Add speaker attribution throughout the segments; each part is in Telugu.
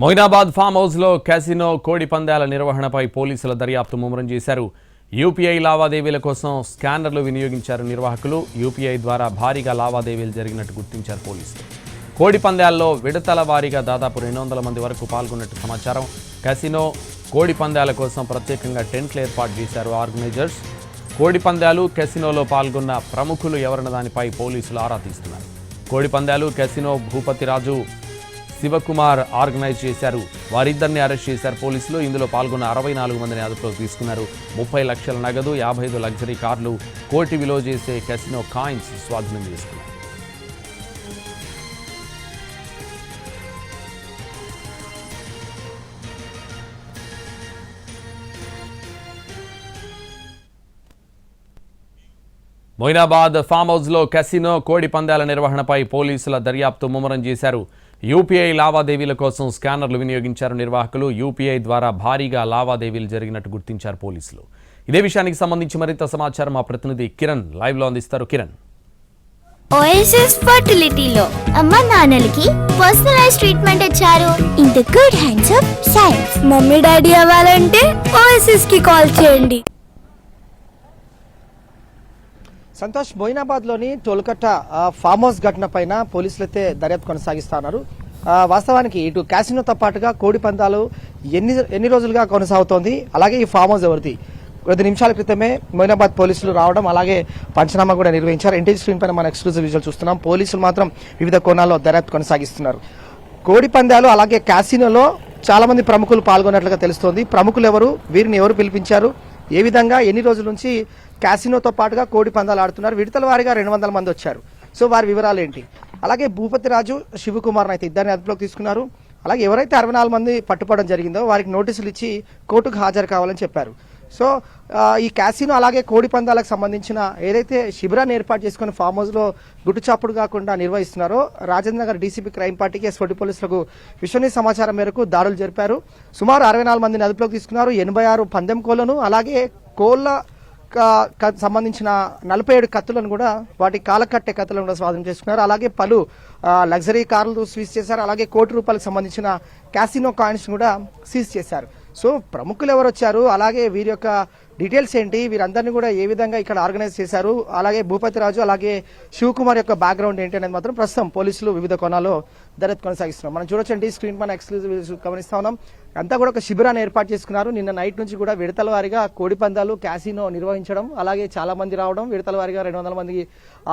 Speaker 1: మొయినాబాద్ ఫామ్ హౌస్లో క్యాసినో కోడి పందాల నిర్వహణపై పోలీసుల దర్యాప్తు ముమ్మరం చేశారు. యూపీఐ లావాదేవీల కోసం స్కానర్లు వినియోగించారు నిర్వాహకులు. యూపీఐ ద్వారా భారీగా లావాదేవీలు జరిగినట్టు గుర్తించారు పోలీసులు. కోడి పందాల్లో విడతల వారీగా దాదాపు రెండు వందల మంది వరకు పాల్గొన్నట్టు సమాచారం. క్యాసినో కోడి పందాల కోసం ప్రత్యేకంగా టెంట్లు ఏర్పాటు చేశారు ఆర్గనైజర్స్. కోడి పందాలు కెసినోలో పాల్గొన్న ప్రముఖులు ఎవరన్న దానిపై పోలీసులు ఆరా తీస్తున్నారు. కోడి పందాలు కెసినో భూపతిరాజు శివకుమార్ ఆర్గనైజ్ చేశారు. వారిద్దరిని అరెస్ట్ చేశారు. పోలీసులు ఇందులో పాల్గొన్న అరవై నాలుగు మందిని అదుపులోకి తీసుకున్నారు. ముప్పై లక్షల నగదు యాభై ఐదు లగ్జరీ కార్లు కోటి విలువ చేసే కెసినో కాయిన్స్ స్వాధీనం చేసుకున్నారు. మొయినాబాద్ ఫామ్ హౌస్లో కెసినో కోడి పందాల నిర్వహణపై పోలీసుల దర్యాప్తు ముమ్మరం చేశారు. యూపీఐ లావాదేవీల కోసం స్కానర్లు వినియోగించారు నిర్వాహకులు. యూపీఐ ద్వారా భారీగా లావాదేవీలు జరిగినట్టు గుర్తించారు పోలీసులు. ఇదే విషయానికి సంబంధించి మరింత సమాచారం మా ప్రతినిధి కిరణ్ లైవ్లో అందిస్తారు. కిరణ్.
Speaker 2: ఓఎస్ఎస్ ఫర్టిలిటీలో అమ్మ నాన్నలకి పర్సనలైజ్ ట్రీట్మెంట్ ఇచ్చారు. In the good hands of science mummy daddy అవ్వాలంటే ఓఎస్ఎస్కి కాల్ చేయండి.
Speaker 3: సంతోష్ మొయినాబాద్లోని టోల్కట్ట ఫామ్ హౌస్ ఘటన పైన పోలీసులు అయితే దర్యాప్తు కొనసాగిస్తున్నారు. వాస్తవానికి ఇటు క్యాసినోతో పాటుగా కోడి పందాలు ఎన్ని ఎన్ని రోజులుగా కొనసాగుతోంది అలాగే ఈ ఫామ్ హౌస్ ఎవరిది? కొద్ది నిమిషాల క్రితమే మొయినాబాద్ పోలీసులు రావడం అలాగే పంచనామా కూడా నిర్వహించారు. ఎన్టీవీ స్క్రీన్ పైన మన ఎక్స్క్లూజివ్ విజువల్ చూస్తున్నాం. పోలీసులు మాత్రం వివిధ కోణాల్లో దర్యాప్తు కొనసాగిస్తున్నారు. కోడి పందాలు అలాగే క్యాసినోలో చాలా మంది ప్రముఖులు పాల్గొన్నట్లుగా తెలుస్తోంది. ప్రముఖులు ఎవరు? వీరిని ఎవరు పిలిపించారు? ఏ విధంగా ఎన్ని రోజుల నుంచి క్యాసినోతో పాటుగా కోడి పందాలు ఆడుతున్నారు. విడతల వారిగా రెండు వందల మంది వచ్చారు. సో వారి వివరాలు ఏంటి అలాగే భూపతి రాజు శివకుమార్ అయితే ఇద్దరిని అదుపులోకి తీసుకున్నారు. అలాగే ఎవరైతే అరవై నాలుగు మంది పట్టుకోవడం జరిగిందో వారికి నోటీసులు ఇచ్చి కోర్టుకు హాజరు కావాలని చెప్పారు. సో ఈ క్యాసినో అలాగే కోడి పందాలకు సంబంధించిన ఏదైతే శిబిరాన్ని ఏర్పాటు చేసుకుని ఫామ్ హౌస్లో గుట్టుచాపుడు కాకుండా నిర్వహిస్తున్నారో రాజేంద్ర నగర్ డీసీపీ క్రైమ్ పార్టీకి ఎస్వటి పోలీసులకు విశ్వనీయ సమాచారం మేరకు దాడులు జరిపారు. సుమారు అరవై నాలుగు మందిని అదుపులోకి తీసుకున్నారు. ఎనభై ఆరు పందెం కోళ్ళను అలాగే కోళ్ళ సంబంధించిన నలభై ఏడు కత్తులను కూడా వాటి కాలకట్టే కత్తులను కూడా స్వాధీనం చేసుకున్నారు. అలాగే పలు లగ్జరీ కార్లు సీజ్ చేశారు. అలాగే కోటి రూపాయలకు సంబంధించిన క్యాసినో కాయిన్స్ కూడా సీజ్ చేశారు. సో ప్రముఖులు ఎవరు వచ్చారు? అలాగే వీరి యొక్క డీటెయిల్స్ ఏంటి? వీరందరినీ కూడా ఏ విధంగా ఇక్కడ ఆర్గనైజ్ చేశారు? అలాగే భూపతి రాజు అలాగే శివకుమార్ యొక్క బ్యాక్గ్రౌండ్ ఏంటి అనేది మాత్రం ప్రస్తుతం పోలీసులు వివిధ కోణాల్లో దర్యాప్తు కొనసాగిస్తున్నారు. మనం చూడొచ్చండి స్క్రీన్ పైన ఎక్స్క్లూజివ్ గమనిస్తా ఉన్నాం. అంతా కూడా ఒక శిబిరాన్ని ఏర్పాటు చేసుకున్నారు. నిన్న నైట్ నుంచి కూడా విడతల వారిగా కోడి పందాలు క్యాసినో నిర్వహించడం అలాగే చాలా మంది రావడం విడతల వారిగా రెండు వందల మంది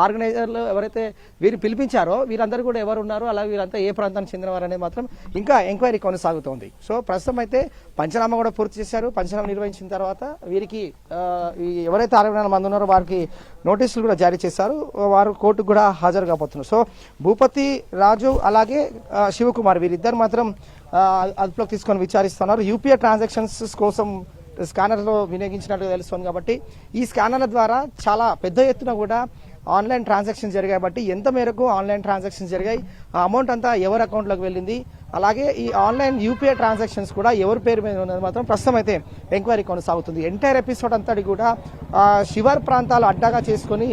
Speaker 3: ఆర్గనైజర్లు ఎవరైతే వీరు పిలిపించారో వీరందరూ కూడా ఎవరు ఉన్నారో అలాగే వీరంతా ఏ ప్రాంతానికి చెందినవారు అనేది మాత్రం ఇంకా ఎంక్వైరీ కొనసాగుతోంది. సో ప్రస్తుతం అయితే పంచనామా కూడా పూర్తి చేశారు. పంచనామా నిర్వహించిన తర్వాత వీరికి ఎవరైతే అరవై నాలుగు మంది ఉన్నారో వారికి నోటీసులు కూడా జారీ చేశారు. వారు కోర్టుకు కూడా హాజరు కాబోతున్నారు. సో భూపతి రాజు అలాగే శివకుమార్ వీరిద్దరు మాత్రం అదుపులోకి తీసుకొని విచారిస్తున్నారు. యూపీఐ ట్రాన్సాక్షన్స్ కోసం స్కానర్లో వినియోగించినట్టుగా తెలుస్తుంది కాబట్టి ఈ స్కానర్ల ద్వారా చాలా పెద్ద ఎత్తున కూడా ఆన్లైన్ ట్రాన్సాక్షన్స్ జరిగాయి బట్టి ఎంత మేరకు ఆన్లైన్ ట్రాన్సాక్షన్స్ జరిగాయి ఆ అమౌంట్ అంతా ఎవరి అకౌంట్లోకి వెళ్ళింది అలాగే ఈ ఆన్లైన్ యూపీఐ ట్రాన్సాక్షన్స్ కూడా ఎవరి పేరు మీద ఉన్నది మాత్రం ప్రస్తుతం అయితే ఎంక్వైరీ కొనసాగుతుంది. ఎంటైర్ ఎపిసోడ్ అంతటి కూడా శివర్ ప్రాంతాలు అడ్డాగా చేసుకొని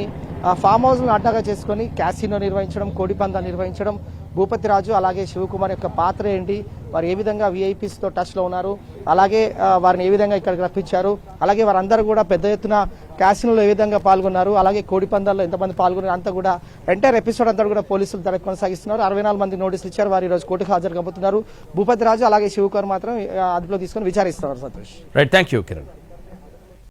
Speaker 3: ఫామ్ హౌస్ను అడ్డగా చేసుకొని క్యాసినో నిర్వహించడం కోడిపందాలు నిర్వహించడం భూపతి రాజు అలాగే శివకుమార్ యొక్క పాత్ర ఏంటి వారు ఏ విధంగా విఐపీస్తో టచ్లో ఉన్నారు అలాగే వారిని ఏ విధంగా ఇక్కడికి రప్పించారు అలాగే వారందరూ కూడా పెద్ద ఎత్తున క్యాసినోలో ఏ విధంగా పాల్గొన్నారు అలాగే కోడి పందాల్లో ఎంతమంది పాల్గొన్నారు అంతా కూడా ఎంటైర్ ఎపిసోడ్ అంతా కూడా పోలీసులు దడ కొనసాగిస్తున్నారు. అరవై నాలుగు మంది నోటీసులు ఇచ్చారు వారు ఈరోజు కోర్టుకు హాజరు కాబోతున్నారు భూపతి రాజు అలాగే శివకుమార్ మాత్రం అదుపులో తీసుకొని విచారిస్తున్నారు Santosh.
Speaker 1: Right thank you Kiran